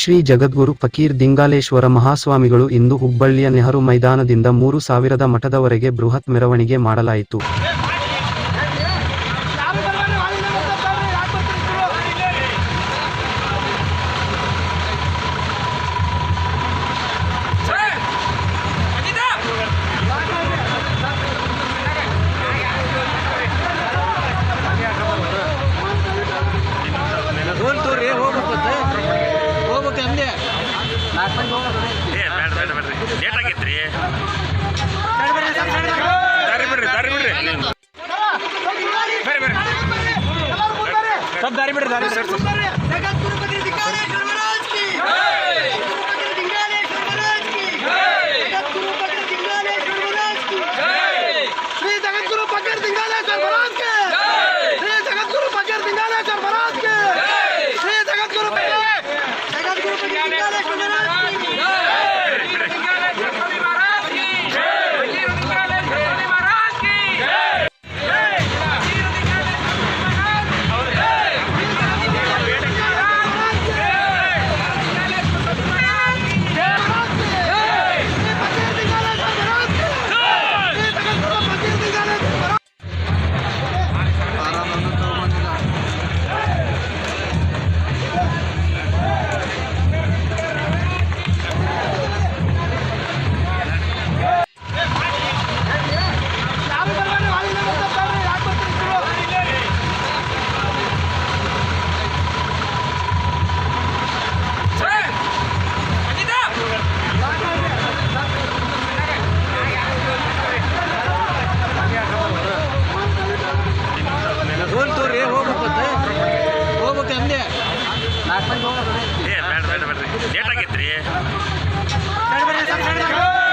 ಶ್ರೀ ಜಗದ್ಗುರು ಫಕೀರ್ ದಿಂಗಾಲೇಶ್ವರ ಮಹಾಸ್ವಾಮಿಗಳು ಇಂದು ಹುಬ್ಬಳ್ಳಿಯ ನೆಹರು ಮೈದಾನದಿಂದ ಮೂರು ಸಾವಿರದ ಮಠದವರೆಗೆ ಬೃಹತ್ ಮೆರವಣಿಗೆ ಮಾಡಲಾಯಿತು. ಏ ಬೇಡ ಬೇಡ ಬೇಡ್ರಿ ಲೇಟ್ ಆಗೈತ್ರಿ ದಾರಿ ಬಿಡ್ರಿ ದಾರಿ ಬಿಡ್ರಿ ಬೇರೆ ಬೇರೆ ಸ್ವಲ್ಪ ದಾರಿ ಬಿಡ್ರಿ ದಾರಿ ಸರ್ Got it. ಏ ಬೇಡ ಬೇಡ ಬೇಡ್ರಿ. ಲೇಟ್ ಆಗೈತ್ರಿ.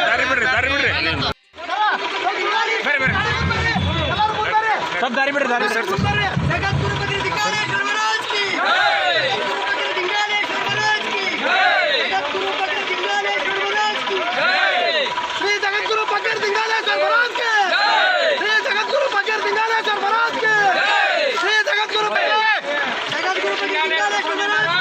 ದಾರಿ ಬಿಡ್ರಿ ದಾರಿ ಬಿಡ್ರಿ. ಬರ್ರಿ ಬರ್ರಿ. ಸ್ವಲ್ಪ ದಾರಿ ಬಿಡ್ರಿ ದಾರಿ 你他妈的